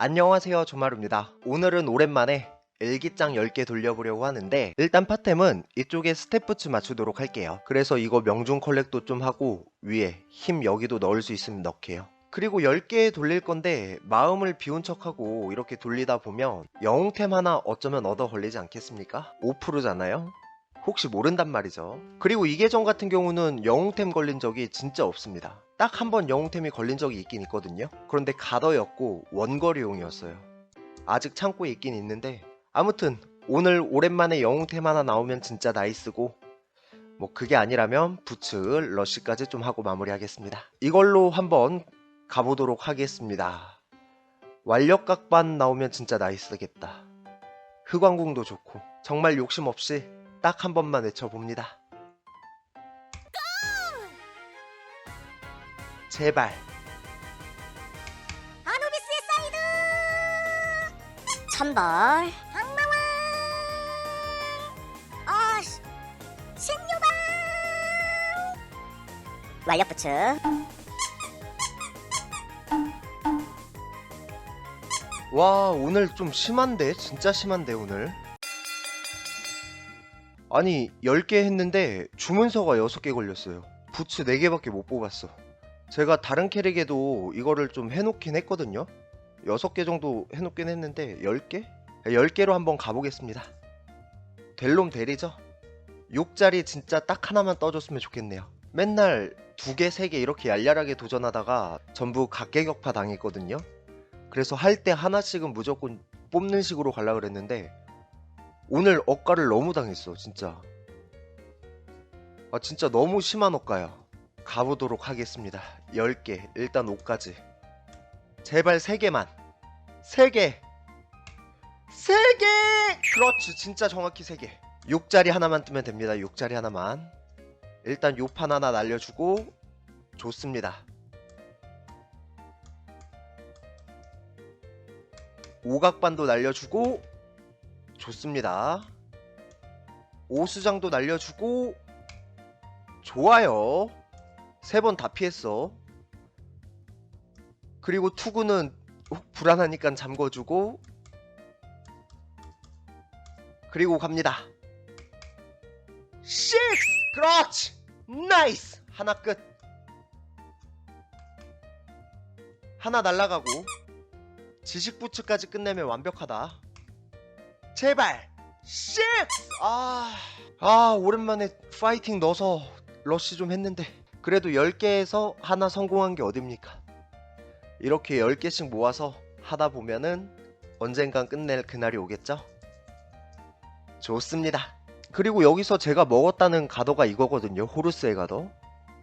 안녕하세요 조마루입니다. 오늘은 오랜만에 일기장 10개 돌려보려고 하는데 일단 파템은 이쪽에 스태프츠 맞추도록 할게요. 그래서 이거 명중 컬렉도 좀 하고 위에 힘 여기도 넣을 수 있으면 넣게요. 그리고 10개 돌릴 건데 마음을 비운 척하고 이렇게 돌리다 보면 영웅템 하나 어쩌면 얻어 걸리지 않겠습니까? 5%잖아요 혹시 모른단 말이죠. 그리고 이 계정 같은 경우는 영웅템 걸린 적이 진짜 없습니다. 딱 한 번 영웅템이 걸린 적이 있긴 있거든요. 그런데 가더였고 원거리용이었어요. 아직 창고에 있긴 있는데 아무튼 오늘 오랜만에 영웅템 하나 나오면 진짜 나이스고 뭐 그게 아니라면 부츠, 러쉬까지 좀 하고 마무리하겠습니다. 이걸로 한번 가보도록 하겠습니다. 완력각반 나오면 진짜 나이스겠다. 흑왕궁도 좋고 정말 욕심 없이 딱 한 번만 외쳐봅니다. 제발. 아노비스의 사이드! 천벌 악마왕 아씨 신유방! 완력부츠. 와 오늘 좀 심한데? 진짜 심한데 오늘 아니 10개 했는데 주문서가 6개 걸렸어요. 부츠 4개밖에 못 뽑았어. 제가 다른 캐릭에도 이거를 좀 해놓긴 했거든요. 6개 정도 해놓긴 했는데 10개? 10개로 한번 가보겠습니다. 델롬 대리죠? 6자리 진짜 딱 하나만 떠줬으면 좋겠네요. 맨날 2개, 3개 이렇게 얄얄하게 도전하다가 전부 각계격파 당했거든요. 그래서 할 때 하나씩은 무조건 뽑는 식으로 가려 그랬는데 오늘 억가를 너무 당했어 진짜. 아 진짜 너무 심한 억가야. 가보도록 하겠습니다. 10개 일단 5까지. 제발 3개만. 3개! 3개! 그렇지 진짜 정확히 3개. 6자리 하나만 뜨면 됩니다 6자리 하나만. 일단 요 판 하나 날려주고 좋습니다. 오각반도 날려주고 좋습니다. 오수장도 날려주고 좋아요. 세 번 다 피했어. 그리고 투구는 혹 불안하니까 잠궈주고 그리고 갑니다. 식스 그렇지 나이스 하나 끝 하나 날라가고 지식부츠까지 끝내면 완벽하다. 제발! 식스! 아, 아, 오랜만에 파이팅 넣어서 러쉬 좀 했는데, 그래도 10개에서 하나 성공한 게 어딥니까? 이렇게 10개씩 모아서 하다 보면은 언젠간 끝낼 그날이 오겠죠? 좋습니다. 그리고 여기서 제가 먹었다는 가더가 이거거든요. 호루스의 가더.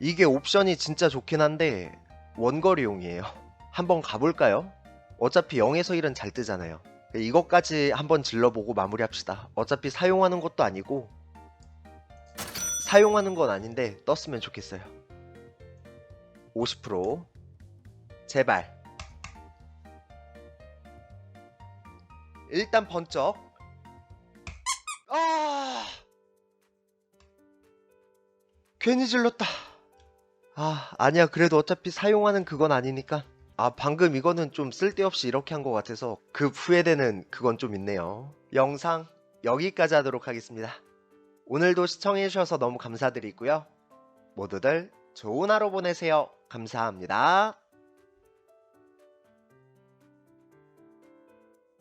이게 옵션이 진짜 좋긴 한데, 원거리용이에요. 한번 가볼까요? 어차피 0에서 1은 잘 뜨잖아요. 이것까지 한번 질러보고 마무리합시다. 어차피 사용하는 것도 아니고 사용하는 건 아닌데 떴으면 좋겠어요. 50% 제발. 일단 번쩍. 아! 괜히 질렀다. 아 아니야. 그래도 어차피 사용하는 그건 아니니까 아 방금 이거는 좀 쓸데없이 이렇게 한 것 같아서 급 후회되는 그건 좀 있네요. 영상 여기까지 하도록 하겠습니다. 오늘도 시청해주셔서 너무 감사드리고요. 모두들 좋은 하루 보내세요. 감사합니다